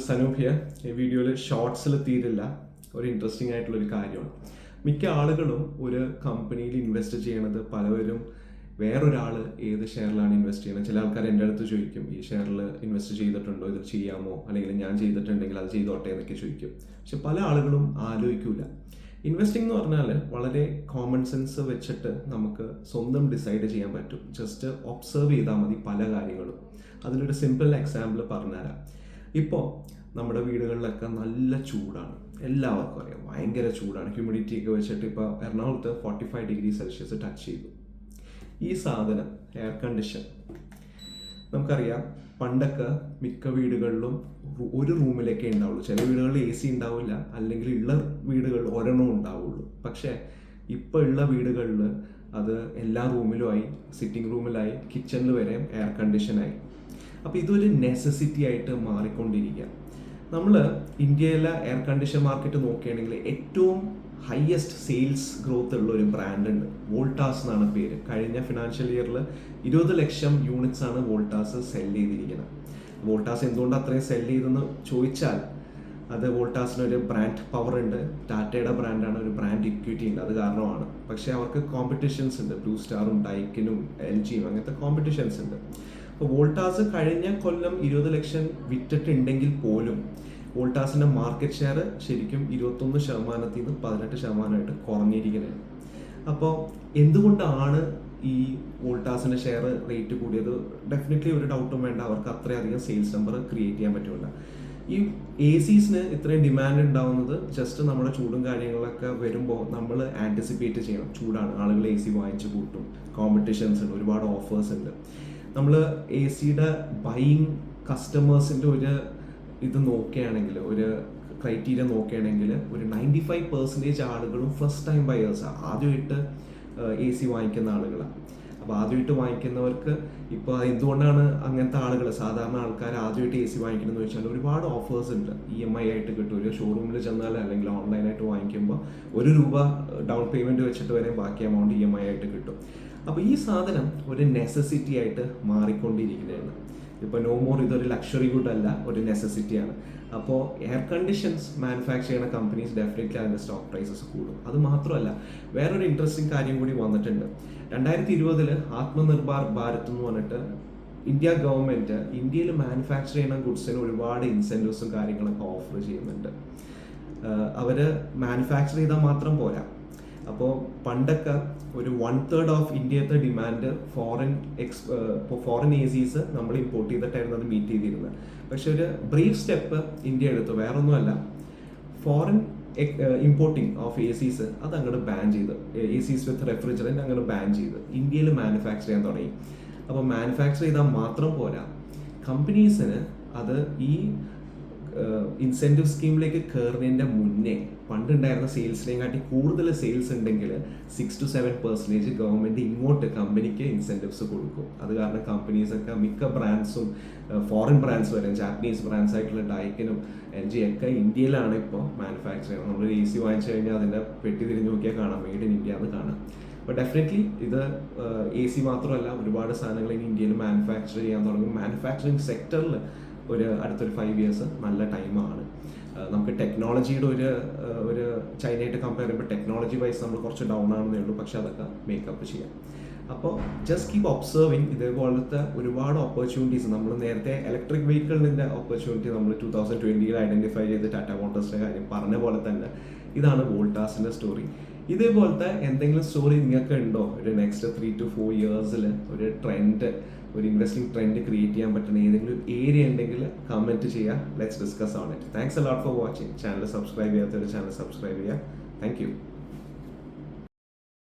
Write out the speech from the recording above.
സനൂപ്യ ഈ വീഡിയോയിൽ ഷോർട്സിൽ തീരില്ല. ഒരു ഇൻട്രസ്റ്റിംഗ് ആയിട്ടുള്ളൊരു കാര്യമാണ്. മിക്ക ആളുകളും ഒരു കമ്പനിയിൽ ഇൻവെസ്റ്റ് ചെയ്യണത് പലവരും വേറൊരാൾ ഏത് ഷെയറിലാണ് ഇൻവെസ്റ്റ് ചെയ്യുന്നത് ചില ആൾക്കാർ എന്റെ അടുത്ത് ചോദിക്കും ഈ ഷെയറിൽ ഇൻവെസ്റ്റ് ചെയ്തിട്ടുണ്ടോ? ഇത് ചെയ്യാമോ? അല്ലെങ്കിൽ ഞാൻ ചെയ്തിട്ടുണ്ടെങ്കിൽ അത് ചെയ്തോട്ടെ? എന്നൊക്കെ ചോദിക്കും. പക്ഷെ പല ആളുകളും ആലോചിക്കൂല. ഇൻവെസ്റ്റിംഗ് എന്ന് പറഞ്ഞാൽ വളരെ കോമൺ സെൻസ് വെച്ചിട്ട് നമുക്ക് സ്വന്തം ഡിസൈഡ് ചെയ്യാൻ പറ്റും. ജസ്റ്റ് ഒബ്സർവ് ചെയ്താൽ മതി പല കാര്യങ്ങളും. അതിലൊരു സിമ്പിൾ എക്സാമ്പിൾ പറഞ്ഞുതരാം. ഇപ്പോൾ നമ്മുടെ വീടുകളിലൊക്കെ നല്ല ചൂടാണ്. എല്ലാവർക്കും അറിയാം. ഭയങ്കര ചൂടാണ്. ഹ്യൂമിഡിറ്റി ഒക്കെ വെച്ചിട്ട് ഇപ്പോൾ എറണാകുളത്ത് forty five degree Celsius touch ചെയ്തു. ഈ സാധനം എയർ കണ്ടീഷൻ നമുക്കറിയാം. പണ്ടൊക്കെ മിക്ക വീടുകളിലും ഒരു റൂമിലൊക്കെ ഉണ്ടാവുള്ളൂ. ചില വീടുകളിൽ എ സി ഉണ്ടാവില്ല. അല്ലെങ്കിൽ ഉള്ള വീടുകളിൽ ഒരെണ്ണം ഉണ്ടാവുള്ളൂ. പക്ഷേ ഇപ്പോൾ ഉള്ള വീടുകളിൽ അത് എല്ലാ റൂമിലുമായി സിറ്റിംഗ് റൂമിലായി കിച്ചണിൽ വരെ എയർ കണ്ടീഷനായി അപ്പോൾ ഇതൊരു നെസസിറ്റി ആയിട്ട് മാറിക്കൊണ്ടിരിക്കുക നമ്മൾ ഇന്ത്യയിലെ എയർ കണ്ടീഷൻ മാർക്കറ്റ് നോക്കുകയാണെങ്കിൽ ഏറ്റവും ഹയസ്റ്റ് സെയിൽസ് ഗ്രോത്ത് ഉള്ള ഒരു ബ്രാൻഡ് ഉണ്ട്. വോൾട്ടാസ് എന്നാണ് പേര്. കഴിഞ്ഞ ഫിനാൻഷ്യൽ ഇയറിൽ ഇരുപത് ലക്ഷം യൂണിറ്റ്സ് ആണ് വോൾട്ടാസ് സെൽ ചെയ്തിരിക്കുന്നത്. വോൾട്ടാസ് എന്തുകൊണ്ട് അത്രയും സെൽ ചെയ്തെന്ന് ചോദിച്ചാൽ അത് വോൾട്ടാസിന് ഒരു ബ്രാൻഡ് പവർ ഉണ്ട്. ടാറ്റയുടെ ബ്രാൻഡാണ് ഒരു ബ്രാൻഡ് ഇക്വിറ്റി ഉണ്ട്. അത് കാരണമാണ്. പക്ഷേ അവർക്ക് കോമ്പറ്റീഷൻസ് ഉണ്ട്. ബ്ലൂ സ്റ്റാറും ഡൈക്കിനും എൽ ജിയും അങ്ങനത്തെ കോമ്പറ്റീഷൻസ് ഉണ്ട്. വോൾട്ടാസ് കഴിഞ്ഞ കൊല്ലം ഇരുപത് ലക്ഷം വിറ്റിട്ടുണ്ടെങ്കിൽ പോലും വോൾട്ടാസിന്റെ മാർക്കറ്റ് ഷെയർ ശരിക്കും ഇരുപത്തൊന്ന് ശതമാനത്തിൽ നിന്ന് പതിനെട്ട് ശതമാനമായിട്ട് കുറഞ്ഞിരിക്കുന്നത് അപ്പോൾ എന്തുകൊണ്ടാണ് ഈ വോൾട്ടാസിന്റെ ഷെയർ റേറ്റ് കൂടിയത്? ഡെഫിനറ്റ്ലി ഒരു ഡൗട്ടും വേണ്ട. അവർക്ക് അത്രയധികം സെയിൽസ് നമ്പർ ക്രിയേറ്റ് ചെയ്യാൻ പറ്റുമില്ല. ഈ എ സീസിന് ഇത്രയും ഡിമാൻഡ് ഉണ്ടാവുന്നത് ജസ്റ്റ് നമ്മുടെ ചൂടും കാര്യങ്ങളൊക്കെ വരുമ്പോൾ നമ്മൾ ആന്റിസിപ്പേറ്റ് ചെയ്യണം. ചൂടാണ്. ആളുകൾ എ സി വാങ്ങിച്ച് കൂട്ടും. കോമ്പറ്റീഷൻസ് ഉണ്ട്. ഒരുപാട് ഓഫേഴ്സ് ഉണ്ട്. നമ്മൾ എ സിയുടെ ബൈയിങ് കസ്റ്റമേഴ്സിന്റെ ഒരു ഇത് നോക്കുകയാണെങ്കിൽ ഒരു ക്രൈറ്റീരിയ നോക്കുകയാണെങ്കിൽ ഒരു നയന്റി ഫൈവ് പെർസെന്റേജ് ആളുകളും ഫസ്റ്റ് ടൈം ബയേഴ്സാണ് ആദ്യമായിട്ട് എ സി വാങ്ങിക്കുന്ന ആളുകളാണ് അപ്പോൾ ആദ്യമായിട്ട് വാങ്ങിക്കുന്നവർക്ക് ഇപ്പോൾ എന്തുകൊണ്ടാണ് അങ്ങനത്തെ ആളുകൾ സാധാരണ ആൾക്കാർ ആദ്യമായിട്ട് എ സി വാങ്ങിക്കണമെന്ന് വെച്ചാൽ ഒരുപാട് ഓഫേഴ്സ് ഉണ്ട്. ഇ എം ഐ ആയിട്ട് കിട്ടും. ഒരു ഷോറൂമിൽ ചെന്നാൽ അല്ലെങ്കിൽ ഓൺലൈനായിട്ട് വാങ്ങിക്കുമ്പോൾ ഒരു രൂപ ഡൗൺ പേയ്മെന്റ് വെച്ചിട്ട് വരെ ബാക്കി എമൗണ്ട് ഇ എം ഐ ആയിട്ട് കിട്ടും. അപ്പോൾ ഈ സാധനം ഒരു നെസസിറ്റി ആയിട്ട് മാറിക്കൊണ്ടിരിക്കുകയാണ്. ഇപ്പോൾ നോ മോർ ഇതൊരു ലക്ഷറി ഗുഡ് അല്ല ഒരു നെസസിറ്റിയാണ് അപ്പോൾ എയർ കണ്ടീഷൻസ് മാനുഫാക്ചർ ചെയ്യുന്ന കമ്പനീസ് ഡെഫിനറ്റ്ലി അതിന്റെ സ്റ്റോക്ക് പ്രൈസസ് കൂടും. അത് മാത്രമല്ല വേറൊരു ഇൻട്രസ്റ്റിംഗ് കാര്യം കൂടി വന്നിട്ടുണ്ട്. രണ്ടായിരത്തി ഇരുപതിൽ ആത്മനിർഭർ ഭാരത് എന്ന് പറഞ്ഞിട്ട് ഇന്ത്യ ഗവൺമെന്റ് ഇന്ത്യയിൽ മാനുഫാക്ചർ ചെയ്യുന്ന ഗുഡ്സിന് ഒരുപാട് ഇൻസെന്റീവ്സും കാര്യങ്ങളൊക്കെ ഓഫർ ചെയ്യുന്നുണ്ട്. അവർ മാനുഫാക്ചർ ചെയ്താൽ മാത്രം പോരാ. അപ്പോൾ പണ്ടൊക്കെ ഒരു one third of ഇന്ത്യത്തെ demand foreign ex foreign A നമ്മൾ ഇമ്പോർട്ട് ചെയ്തിട്ടായിരുന്നു അത് മീറ്റ് ചെയ്തിരുന്നത്. പക്ഷെ ഒരു ബ്രീഫ് സ്റ്റെപ്പ് ഇന്ത്യ എടുത്തു. വേറൊന്നുമല്ല. Foreign importing of A Cs അത് അങ്ങോട്ട് ബാൻ ചെയ്ത്. എ സീസ് വിത്ത് റെഫ്രിജറന്റ് അങ്ങോട്ട് ബാൻ ചെയ്ത്. ഇന്ത്യയിൽ മാനുഫാക്ചർ ചെയ്യാൻ തുടങ്ങി. അപ്പോൾ മാനുഫാക്ചർ ചെയ്താൽ മാത്രം പോരാ. കമ്പനീസിന് അത് ഈ ഇൻസെന്റീവ് സ്കീമിലേക്ക് കയറുന്നതിന്റെ മുന്നേ പണ്ടുണ്ടായിരുന്ന സെയിൽസിനെയും കാട്ടി കൂടുതൽ സെയിൽസ് ഉണ്ടെങ്കിൽ six to seven percentage government ഇങ്ങോട്ട് കമ്പനിക്ക് ഇൻസെന്റീവ്സ് കൊടുക്കും. അത് കാരണം കമ്പനീസൊക്കെ മിക്ക ബ്രാൻഡ്സും ഫോറിൻ ബ്രാൻഡ്സ് വരെ ജാപ്പനീസ് ബ്രാൻഡ്സ് ആയിട്ടുള്ള ഡൈക്കനും എൽ ജി ഒക്കെ ഇന്ത്യയിലാണ് ഇപ്പോൾ മാനുഫാക്ചർ ചെയ്യുന്നത് നമ്മൾ എ സി വാങ്ങിച്ചു കഴിഞ്ഞാൽ അതിന്റെ പെട്ടി തിരിഞ്ഞു നോക്കിയാൽ കാണാം. മെയ്ഡ് ഇൻ ഇന്ത്യ എന്ന് കാണാം. അപ്പോൾ ഡെഫിനറ്റ്ലി ഇത് എ സി മാത്രമല്ല ഒരുപാട് സാധനങ്ങൾ ഇനി ഇന്ത്യയിൽ മാനുഫാക്ചർ ചെയ്യാൻ തുടങ്ങും. മാനുഫാക്ചറിങ് സെക്ടറിൽ ഒരു അടുത്തൊരു ഫൈവ് ഇയേഴ്സ് നല്ല ടൈമാണ് നമുക്ക് ടെക്നോളജിയുടെ ഒരു ഒരു ചൈനയായിട്ട് കമ്പയർ ചെയ്യുമ്പോൾ ടെക്നോളജി വൈസ് നമ്മൾ കുറച്ച് ഡൗൺ ആണെന്നേ ഉള്ളൂ. പക്ഷെ അതൊക്കെ മേക്കപ്പ് ചെയ്യാം. അപ്പോൾ ജസ്റ്റ് കീപ് ഒബ്സർവിങ് ഇതേപോലത്തെ ഒരുപാട് ഓപ്പർച്യൂണിറ്റീസ് നമ്മൾ നേരത്തെ ഇലക്ട്രിക് വെഹിക്കിളിന്റെ ഓപ്പർച്യൂണിറ്റി നമ്മൾ ടൂ തൗസൻഡ് ട്വന്റിയിൽ ഐഡന്റിഫൈ ചെയ്ത് ടാറ്റ മോട്ടോഴ്സിന്റെ കാര്യം പറഞ്ഞ പോലെ തന്നെ ഇതാണ് വോൾട്ടാസിന്റെ സ്റ്റോറി ഇതേപോലത്തെ എന്തെങ്കിലും സ്റ്റോറി നിങ്ങൾക്ക് ഉണ്ടോ ഒരു നെക്സ്റ്റ് ത്രീ ടു ഫോർ ഇയേഴ്സിൽ ഒരു ട്രെൻഡ് ഒരു ഇൻവെസ്റ്റിംഗ് ട്രെൻഡ് ക്രിയേറ്റ് ചെയ്യാൻ പറ്റുന്ന ഏതെങ്കിലും ഏരിയ ഉണ്ടെങ്കിൽ കമന്റ് ചെയ്യുക. Let's discuss on it thanks lot for watching channel subscribe ചെയ്യാത്തൊരു ചാനൽ സബ്സ്ക്രൈബ് ചെയ്യുക. Thank you